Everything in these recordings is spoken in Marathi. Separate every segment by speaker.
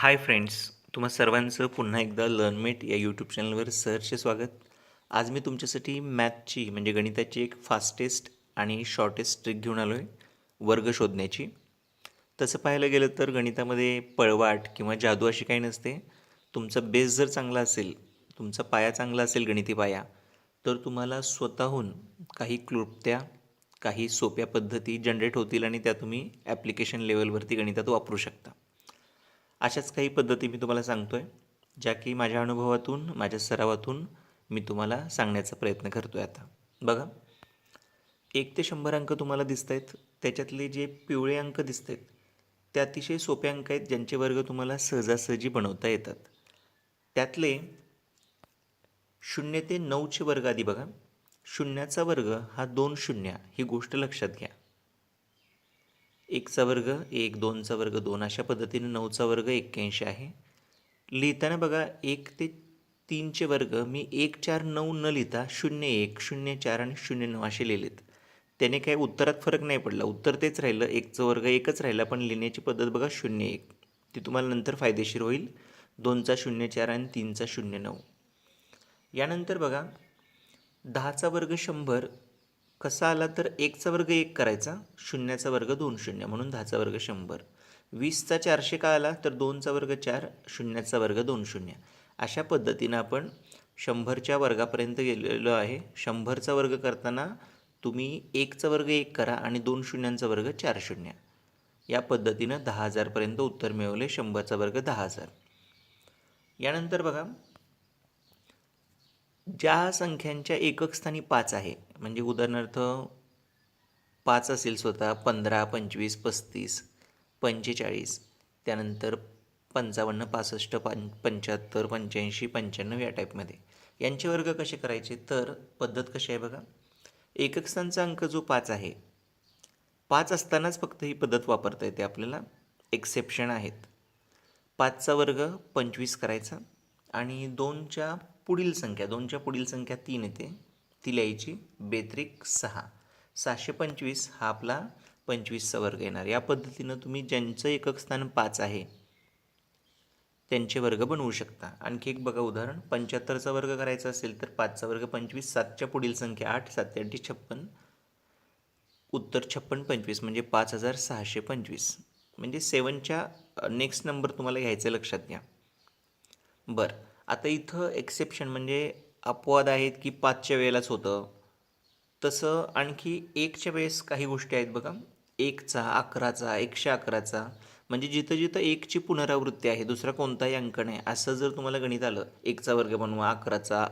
Speaker 1: हाय फ्रेंड्स तुम्हा सर्वांचं पुन्हा एकदा लर्नमेट या यूट्यूब चॅनलवर सरचे स्वागत. आज मी तुमच्यासाठी मॅथची म्हणजे गणिताची एक फास्टेस्ट आणि शॉर्टेस्ट ट्रिक घेऊन आलो आहे वर्ग शोधण्याची. तसं पाहायला गेलं तर गणितामध्ये पळवाट किंवा जादू अशी काही नसते. तुमचा बेस जर चांगला असेल तुमचा पाया चांगला असेल गणिती पाया तर तुम्हाला स्वतःहून काही क्लुप्त्या काही सोप्या पद्धती जनरेट होतील आणि त्या तुम्ही ॲप्लिकेशन लेवलवरती गणितात वापरू शकता. अशाच काही पद्धती मी तुम्हाला सांगतो आहे ज्या की माझ्या अनुभवातून माझ्या सरावातून मी तुम्हाला सांगण्याचा प्रयत्न करतो आहे आता. बघा एक ते शंभर अंक तुम्हाला दिसत आहेत त्याच्यातले जे पिवळे अंक दिसत आहेत ते अतिशय सोपे अंक आहेत ज्यांचे वर्ग तुम्हाला सहजासहजी बनवता येतात. त्यातले शून्य ते नऊचे वर्ग आधी बघा. शून्याचा वर्ग हा दोन शून्य ही गोष्ट लक्षात घ्या. एकचा वर्ग एक दोनचा वर्ग दोन अशा पद्धतीने नऊचा वर्ग एक्क्याऐंशी आहे. लिहिताना बघा एक ते तीनचे वर्ग मी एक चार नऊ न लिहिता शून्य एक शून्य चार आणि शून्य नऊ असे लिहिलेत. त्याने काही उत्तरात फरक नाही पडला. उत्तर तेच राहिलं एकचं वर्ग एकच राहिला पण लिहिण्याची पद्धत बघा शून्य एक. ती तुम्हाला नंतर फायदेशीर होईल. दोनचा शून्य चार आणि तीनचा शून्य नऊ. यानंतर बघा दहाचा वर्ग शंभर कसा आला तर एकचा वर्ग एक करायचा शून्याचा वर्ग दोन शून्य म्हणून दहाचा वर्ग शंभर. वीसचा चारशे का आला तर दोनचा वर्ग चार शून्याचा वर्ग दोन शून्य. अशा पद्धतीनं आपण शंभरच्या वर्गापर्यंत गेलेलो आहे. शंभरचा वर्ग करताना तुम्ही एकचा वर्ग एक करा आणि दोन शून्यांचा वर्ग चार शून्य. या पद्धतीनं दहा हजारपर्यंत उत्तर मिळवले शंभरचा वर्ग दहा हजार. यानंतर बघा ज्या संख्यांच्या एकक स्थानी पाच आहे म्हणजे उदाहरणार्थ पाच असेल स्वतः पंधरा पंचवीस पस्तीस पंचेचाळीस त्यानंतर पंचावन्न पासष्ट पं पंच्याहत्तर पंच्याऐंशी पंच्याण्णव या टाईपमध्ये यांचे वर्ग कसे करायचे? तर पद्धत कशी आहे बघा. एकक स्थानचा अंक जो पाच आहे पाच असतानाच फक्त ही पद्धत वापरता येते आपल्याला. एक्सेप्शन आहेत. पाचचा वर्ग पंचवीस करायचा आणि दोनच्या पुढील संख्या दोनच्या पुढील संख्या तीन येते. ती लिहायची बेत्रिक सहा. सहाशे पंचवीस हा आपला पंचवीसचा वर्ग येणार. या पद्धतीनं तुम्ही ज्यांचं एकक स्थान पाच आहे त्यांचे वर्ग बनवू शकता. आणखी एक बघा उदाहरण. पंच्याहत्तरचा वर्ग करायचा असेल तर पाचचा वर्ग पंचवीस सातच्या पुढील संख्या आठ सत्त्याऐंशी छप्पन उत्तर छप्पन पंचवीस म्हणजे पाच हजार सहाशे पंचवीस. म्हणजे सेवनच्या नेक्स्ट नंबर तुम्हाला घ्यायचं लक्षात घ्या. बरं. आता इथं एक्सेप्शन म्हणजे अपवाद आहेत की पाचच्या वेळेलाच होतं. तसं आणखी एकच्या वेळेस काही गोष्टी आहेत बघा. एकचा अकराचा एकशे अकराचा. म्हणजे जिथं जिथं एकची पुनरावृत्ती आहे दुसरा कोणताही अंक नाही. असं जर तुम्हाला गणित आलं एकचा वर्ग बनवा अकराचा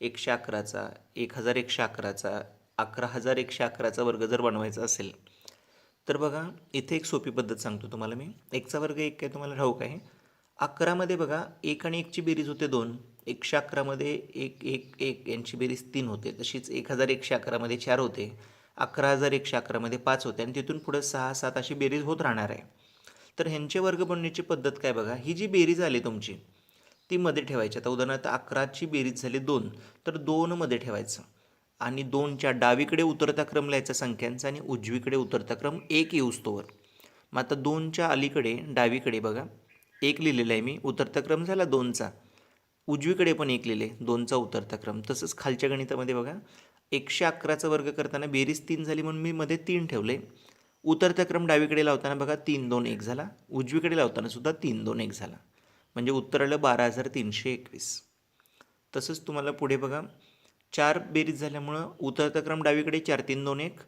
Speaker 1: एकशे अकराचा एक हजार एकशे अकराचा अकरा हजार एकशे अकराचा वर्ग जर बनवायचा असेल तर बघा इथे एक सोपी पद्धत सांगतो तुम्हाला मी. एकचा वर्ग एक काय तुम्हाला ठाऊक आहे? अकरामध्ये बघा एक आणि एकची बेरीज होते दोन. एकशे अकरामध्ये एक एक एक यांची बेरीज तीन होते. तशीच एक हजार एकशे अकरामध्ये चार होते. अकरा हजार एकशे अकरामध्ये पाच होते. आणि तिथून पुढं सहा सात अशी बेरीज होत राहणार आहे. तर ह्यांचे वर्ग बनण्याची पद्धत काय बघा? ही जी बेरीज आली तुमची ती मध्ये ठेवायची. आता उदाहरणार्थ अकराची बेरीज झाली दोन तर दोनमध्ये ठेवायचं. आणि दोनच्या डावीकडे उतरता क्रम लिहायचा संख्यांचा आणि उजवीकडे उतरता क्रम एक येऊस्तोवर मग आता दोनच्या अलीकडे डावीकडे बघा. एक लिहिलेला आहे मी. उतरता क्रम झाला दोनचा. उजवीकडे पण एक लिहिले दोनचा उतरता क्रम तसंच खालच्या गणितामध्ये बघा एकशे अकराचा वर्ग करताना बेरीज तीन झाली म्हणून मी मध्ये तीन ठेवले उतरता क्रम डावीकडे लावताना बघा तीन दोन एक झाला. उजवीकडे लावताना सुद्धा तीन दोन एक झाला. म्हणजे उत्तर आलं बारा हजार तीनशे एकवीस. तसंच तुम्हाला पुढे बघा चार बेरीज झाल्यामुळं उतरता क्रम डावीकडे चार तीन दोन एक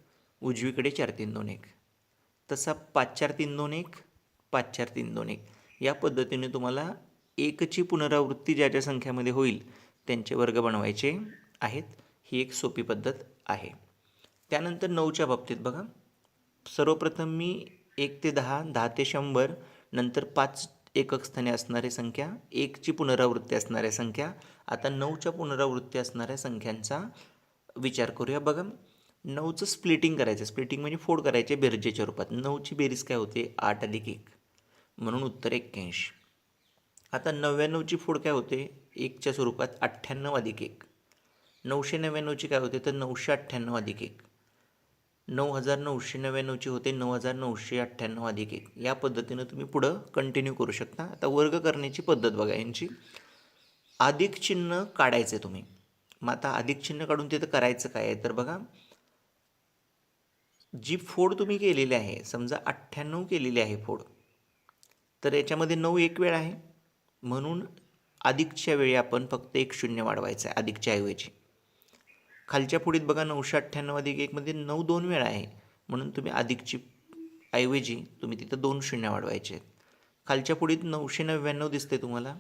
Speaker 1: उजवीकडे चार तीन दोन एक. तसा पाच चार तीन दोन एक पाच चार तीन दोन एक. या पद्धतीने तुम्हाला एकची पुनरावृत्ती ज्या ज्या संख्यामध्ये होईल त्यांचे वर्ग बनवायचे आहेत. ही एक सोपी पद्धत आहे. त्यानंतर नऊच्या बाबतीत बघा. सर्वप्रथम मी एक ते दहा दहा ते शंभर नंतर पाच एकक स्थाने असणाऱ्या संख्या एकची पुनरावृत्ती असणाऱ्या संख्या आता नऊच्या पुनरावृत्ती असणाऱ्या संख्यांचा विचार करूया बघा. नऊचं स्प्लिटिंग करायचं. स्प्लिटिंग म्हणजे फोड करायचे बेरजेच्या रूपात. नऊची बेरीज काय होते? आठ अधिक एक. म्हणून उत्तर एक्क्याऐंशी. आता नव्याण्णवची फोड काय होते? एकच्या स्वरूपात अठ्ठ्याण्णव अधिक एक. नऊशे नव्याण्णवची काय होते? तर नऊशे अठ्ठ्याण्णव अधिक एक. नऊ हजार नऊशे नव्याण्णवची होते नऊ हजार नऊशे अठ्ठ्याण्णव अधिक एक. या पद्धतीनं तुम्ही पुढं कंटिन्यू करू शकता. आता वर्ग करण्याची पद्धत बघा यांची. अधिक चिन्ह काढायचं आहे तुम्ही. मग आता अधिक चिन्ह काढून तिथं करायचं काय आहे? तर बघा. जी फोड तुम्ही केलेली आहे समजा अठ्ठ्याण्णव केलेली आहे फोड. तर याच्यामध्ये नऊ एक वेळ आहे. म्हणून अधिकच्या वेळी आपण फक्त एक शून्य वाढवायचं आहे अधिकच्या ऐवजी. खालच्या पुढीत बघा नऊशे अठ्ठ्याण्णव अधिक एकमध्ये नऊ दोन वेळा आहे. म्हणून तुम्ही अधिकची ऐवजी तुम्ही तिथं दोन शून्य वाढवायचे आहेत. खालच्या पुढीत नऊशे नव्याण्णव दिसते तुम्हाला.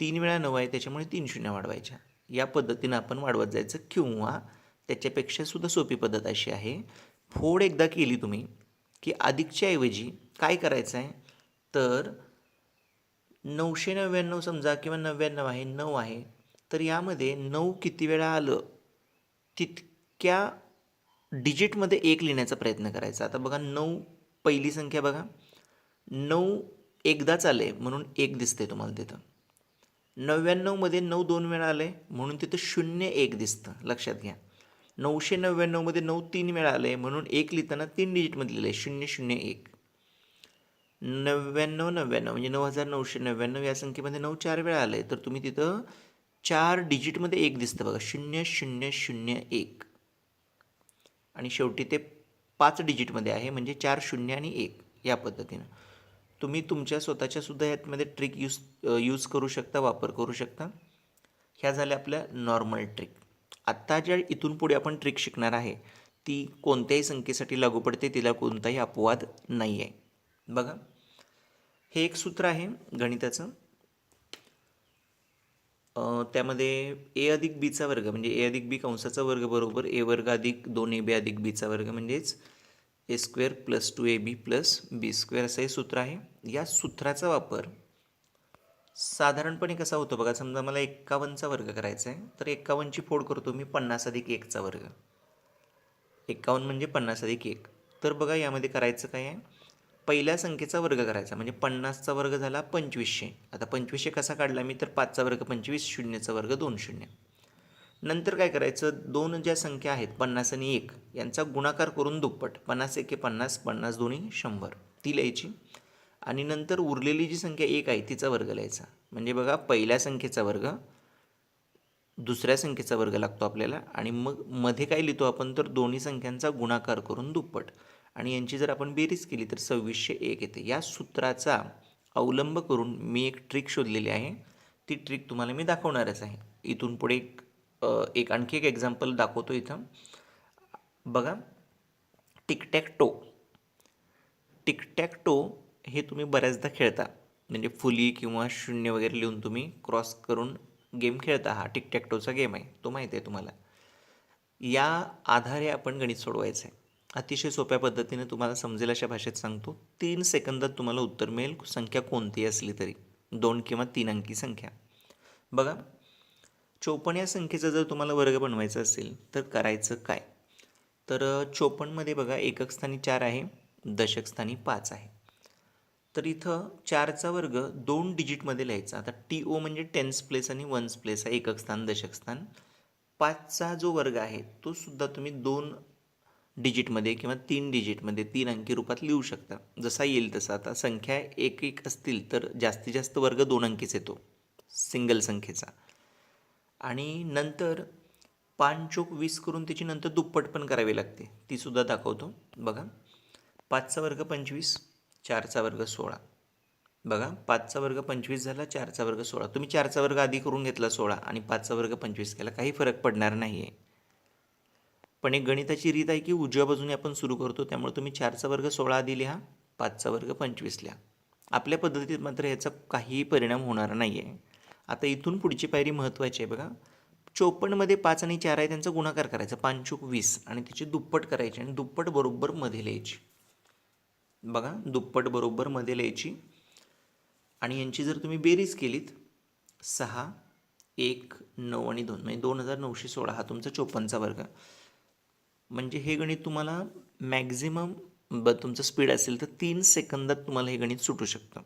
Speaker 1: तीन वेळा नऊ आहे त्याच्यामुळे तीन शून्य वाढवायच्या. या पद्धतीनं आपण वाढवत जायचं. किंवा त्याच्यापेक्षा सुद्धा सोपी पद्धत अशी आहे. फोड एकदा केली तुम्ही की अधिकच्या ऐवजी काय करायचं आहे तर नऊशे नव्याण्णव समजा किंवा नव्याण्णव आहे नऊ आहे तर यामध्ये नऊ किती वेळा आलं? तितक्या डिजिटमध्ये एक लिहिण्याचा प्रयत्न करायचा. आता बघा नऊ पहिली संख्या बघा. नऊ एकदाच आले म्हणून एक दिसते तुम्हाला तिथं. नव्याण्णवमध्ये नऊ दोन वेळा आले म्हणून तिथं शून्य एक दिसतं. लक्षात घ्या. नऊशे नव्याण्णवमध्ये नऊ तीन वेळा आले म्हणून एक लिहिताना तीन डिजिटमध्ये लिहिलं आहे शून्य शून्य एक. नव्याण्णव नव्याण्णव म्हणजे नऊ हजार नऊशे नव्याण्णव या संख्येमध्ये नऊ चार वेळा आले तर तुम्ही तिथं चार डिजिटमध्ये एक दिसतं बघा. शून्य शून्य शून्य एक. आणि शेवटी ते पाच डिजिटमध्ये आहे म्हणजे चार शून्य आणि एक या पद्धतीनं. तुम्ही तुमच्या स्वतःच्या सुद्धा ह्यातमध्ये ट्रिक यूज यूज करू शकता वापर करू शकता. ह्या झाल्या आपल्या नॉर्मल ट्रिक. आत्ता ज्या इथून पुढे आपण ट्रिक शिकणार आहे ती कोणत्याही संख्येसाठी लागू पडते तिला कोणताही अपवाद नाही आहे बघा. हे एक सूत्र आहे गणिताचं. त्यामध्ये ए अधिक बीचा वर्ग म्हणजे ए अधिक बी कंसाचा वर्ग बरोबर ए वर्ग अधिक दोन ए बी अधिक बीचा वर्ग म्हणजेच a square plus two a b plus b square असं हे सूत्र आहे. या सूत्राचा वापर साधारणपणे कसा होतो बघा. समजा मला एक्कावन्नचा वर्ग करायचा आहे तर एक्कावन्नची फोड करतो मी पन्नास अधिक एकचा वर्ग. एक्कावन्न म्हणजे पन्नास अधिक एक. तर बघा यामध्ये करायचं काय आहे? पहिल्या संख्येचा वर्ग करायचा. म्हणजे पन्नासचा वर्ग झाला पंचवीसशे. आता पंचवीसशे कसा काढला? मी तर पाचचा वर्ग पंचवीस शून्यचा वर्ग दोन शून्य. नंतर काय करायचं? दोन ज्या संख्या आहेत पन्नास आणि एक यांचा गुणाकार करून दुप्पट. पन्नास एके पन्नास पन्नास दोन्ही शंभर. ती लिहायची. आणि नंतर उरलेली जी संख्या एक आहे तिचा वर्ग लिहायचा. म्हणजे बघा पहिल्या संख्येचा वर्ग दुसऱ्या संख्येचा वर्ग लागतो आपल्याला. आणि मग मध्ये काय लिहितो आपण? तर दोन्ही संख्यांचा गुणाकार करून दुप्पट. आणि यांची जर आपण बेरीज केली तर सव्वीसशे एक येते. या सूत्राचा अवलंब करून मी एक ट्रिक शोधलेली आहे. ती ट्रिक तुम्हाला मी दाखवणारच आहे. इथून पुढे एक एक आणखी एक एक्झाम्पल दाखवतो इथं. बघा टिकटॅक टो टिकटॅक टो हे तुम्ही बऱ्याचदा खेळता. म्हणजे फुली किंवा शून्य वगैरे लिहून तुम्ही क्रॉस करून गेम खेळता हा. टिकटॅक टोचा गेम आहे. तो माहिती आहे तुम्हाला. या आधारे आपण गणित सोडवायचं आहे अतिशय सोप्या पद्धतीने तुम्हाला समजेल अशा भाषेत सांगतो. तीन सेकंदात तुम्हाला उत्तर मिळेल. संख्या कोणतीही असली तरी. दोन किंवा तीन अंकी संख्या. बघा. चोपन्न या संख्येचा जर तुम्हाला वर्ग बनवायचा असेल तर करायचं काय? तर चोपन्नमध्ये बघा एकक स्थानी चार आहे दशक स्थानी पाच आहे. तर इथं चारचा वर्ग दोन डिजिटमध्ये लिहायचा. आता टी ओ म्हणजे टेन्स प्लेस आणि वन्स प्लेस आहे एकक स्थान दशक स्थान. पाचचा जो वर्ग आहे तो सुद्धा तुम्ही दोन डिजिटमध्ये किंवा तीन डिजिटमध्ये तीन अंकी रूपात लिहू शकता. जसा येईल तसा. आता संख्या एक एक असतील तर जास्तीत जास्त वर्ग दोन अंकीच येतो. सिंगल संख्येचा. आणि नंतर पाच चोक वीस करून त्याची नंतर दुप्पट पण करावी लागते. ती सुद्धा दाखवतो. बघा. पाचचा वर्ग पंचवीस चारचा वर्ग सोळा. बघा. पाचचा वर्ग पंचवीस झाला चारचा वर्ग सोळा. तुम्ही चारचा वर्ग आधी करून घेतला सोळा आणि पाचचा वर्ग पंचवीस केला. काही फरक पडणार नाही आहे पण एक गणिताची रीत आहे की उजव्या बाजूने आपण सुरू करतो त्यामुळे तुम्ही चारचा वर्ग सोळा आधी लिहा पाचचा वर्ग पंचवीस लिहा. आपल्या पद्धतीत मात्र याचा काहीही परिणाम होणार नाही आहे आता इथून पुढची पायरी महत्त्वाची आहे बघा. चोपन्नमध्ये पाच आणि चार आहे त्यांचा गुणाकार करायचा. पाचशोक वीस आणि त्याची दुप्पट करायची आणि दुप्पट बरोबर मध्ये लिहायची. बघा दुप्पट बरोबर मध्ये लिहायची. आणि यांची जर तुम्ही बेरीज केलीत सहा एक नऊ आणि दोन म्हणजे दोन हजार नऊशे सोळा हा तुमचा चोपन्नचा वर्ग. म्हणजे हे गणित तुम्हाला मॅक्झिमम ब तुमचं स्पीड असेल तर तीन सेकंदात तुम्हाला हे गणित सुटू शकतं.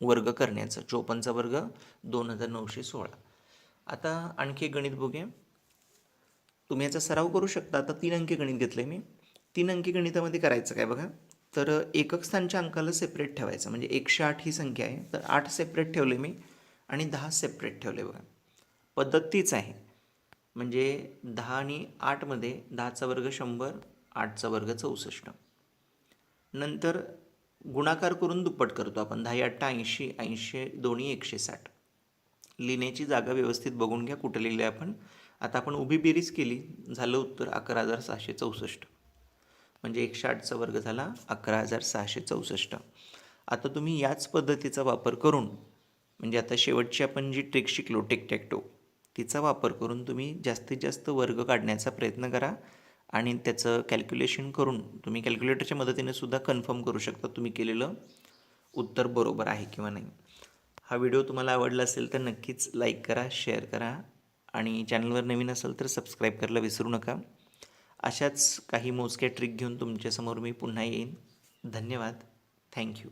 Speaker 1: वर्ग करण्याचं चोपन्नचा वर्ग दोन हजार नऊशे सोळा. आता आणखी एक गणित बघूया. तुम्ही याचा सराव करू शकता. आता तीन अंकी गणित घेतलं आहे मी. तीन अंकी गणितामध्ये करायचं काय बघा? तर एकक स्थानच्या अंकाला सेपरेट ठेवायचं. म्हणजे एकशे आठ ही संख्या आहे. तर आठ सेपरेट ठेवले मी आणि दहा सेपरेट ठेवले बघा. पद्धत तीच आहे. म्हणजे दहा आणि आठमध्ये दहाचा वर्ग शंभर आठचा वर्ग चौसष्ट. नंतर गुणाकार करून दुप्पट करतो आपण. दहा अठ्ठा ऐंशी ऐंशी दोन्ही एकशे साठ. लिहिण्याची जागा व्यवस्थित बघून घ्या कुठं लिहिले आपण. आता आपण उभी बेरीज केली. झालं उत्तर अकरा हजार सहाशे चौसष्ट. म्हणजे एकशे आठचा वर्ग झाला अकरा हजार सहाशे चौसष्ट. आता तुम्ही याच पद्धतीचा वापर करून म्हणजे आता शेवटची आपण जी ट्रिक शिकलो टेकटॅक्टो तिचा वापर करून तुम्ही जास्तीत जास्त वर्ग काढण्याचा प्रयत्न करा आणि त्याचं कॅल्क्युलेशन करून तुम्ही कॅल्क्युलेटरच्या मदतीने सुद्धा कन्फर्म करू शकता तुम्ही केलेलं उत्तर बरोबर आहे किंवा नाही. हा व्हिडिओ तुम्हाला आवडला असेल तर नक्कीच लाईक करा शेअर करा आणि चॅनलवर नवीन असेल तर सबस्क्राईब करायला विसरू नका. अशाच काही मोजक्या ट्रिक घेऊन तुमच्यासमोर मी पुन्हा येईन. धन्यवाद. थँक्यू